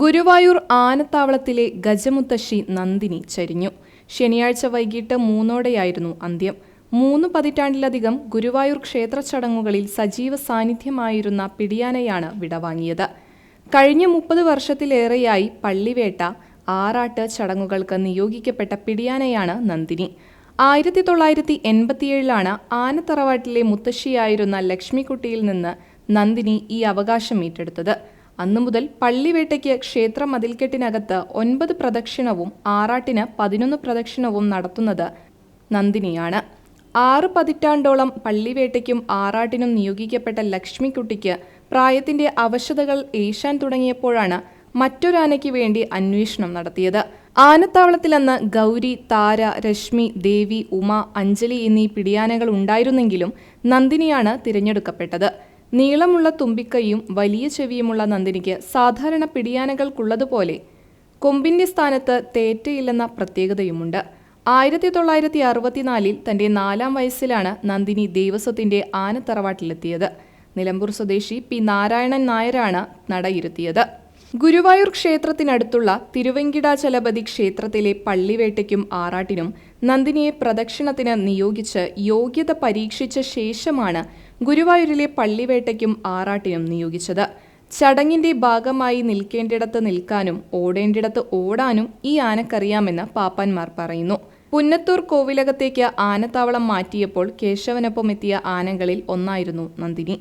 ഗുരുവായൂർ ആനത്താവളത്തിലെ ഗജമുത്തശ്ശി നന്ദിനി ചരിഞ്ഞു. ശനിയാഴ്ച വൈകിട്ട് മൂന്നോടെയായിരുന്നു അന്ത്യം. മൂന്ന് പതിറ്റാണ്ടിലധികം ഗുരുവായൂർ ക്ഷേത്ര ചടങ്ങുകളിൽ സജീവ സാന്നിധ്യമായിരുന്ന പിടിയാനയാണ് വിടവാങ്ങിയത് കഴിഞ്ഞ മുപ്പത് വർഷത്തിലേറെയായി പള്ളിവേട്ട ആറാട്ട് ചടങ്ങുകൾക്ക് നിയോഗിക്കപ്പെട്ട പിടിയാനയാണ് നന്ദിനി. ആയിരത്തി തൊള്ളായിരത്തി എൺപത്തിയേഴിലാണ് ആനത്തറവാട്ടിലെ മുത്തശ്ശിയായിരുന്ന ലക്ഷ്മിക്കുട്ടിയിൽ നിന്ന് നന്ദിനി ഈ അവകാശം ഏറ്റെടുത്തത്. അന്നു മുതൽ പള്ളിവേട്ടയ്ക്ക് ക്ഷേത്ര മതിൽക്കെട്ടിനകത്ത് ഒൻപത് പ്രദക്ഷിണവും ആറാട്ടിന് പതിനൊന്ന് പ്രദക്ഷിണവും നടത്തുന്നത് നന്ദിനിയാണ്. ആറ് പതിറ്റാണ്ടോളം പള്ളിവേട്ടയ്ക്കും ആറാട്ടിനും നിയോഗിക്കപ്പെട്ട ലക്ഷ്മിക്കുട്ടിക്ക് പ്രായത്തിന്റെ അവശതകൾ ഏശാൻ തുടങ്ങിയപ്പോഴാണ് മറ്റൊരാനയ്ക്ക് വേണ്ടി അന്വേഷണം നടത്തിയത്. ആനത്താവളത്തിലന്ന് ഗൗരി താര രശ്മി ദേവി ഉമ അഞ്ജലി എന്നീ പിടിയാനകൾ ഉണ്ടായിരുന്നെങ്കിലും നന്ദിനിയാണ് തിരഞ്ഞെടുക്കപ്പെട്ടത്. നീളമുള്ള തുമ്പിക്കൈയും വലിയ ചെവിയുമുള്ള നന്ദിനിക്ക് സാധാരണ പിടിയാനകൾക്കുള്ളതുപോലെ കൊമ്പിന്റെ സ്ഥാനത്ത് തേറ്റയില്ലെന്ന പ്രത്യേകതയുമുണ്ട്. ആയിരത്തി തൊള്ളായിരത്തി അറുപത്തിനാലിൽ തന്റെ നാലാം വയസ്സിലാണ് നന്ദിനി ദേവസ്വത്തിന്റെ ആനത്തറവാട്ടിലെത്തിയത്. നിലമ്പൂർ സ്വദേശി പി നാരായണൻ നായരാണ് നടയിരുത്തിയത്. ഗുരുവായൂർ ക്ഷേത്രത്തിനടുത്തുള്ള തിരുവെങ്കിടാചലപതി ക്ഷേത്രത്തിലെ പള്ളിവേട്ടയ്ക്കും ആറാട്ടിനും നന്ദിനിയെ പ്രദക്ഷിണത്തിന് നിയോഗിച്ച് യോഗ്യത പരീക്ഷിച്ച ശേഷമാണ് ഗുരുവായൂരിലെ പള്ളിവേട്ടയ്ക്കും ആറാട്ടിനും നിയോഗിച്ചത്. ചടങ്ങിന്റെ ഭാഗമായി നിൽക്കേണ്ടിടത്ത് നിൽക്കാനും ഓടേണ്ടിടത്ത് ഓടാനും ഈ ആനക്കറിയാമെന്ന് പാപ്പാന്മാർ പറയുന്നു. പുന്നത്തൂർ കോവിലകത്തേക്ക് ആനത്താവളം മാറ്റിയപ്പോൾ കേശവനൊപ്പം എത്തിയ ആനകളിൽ ഒന്നായിരുന്നു നന്ദിനി.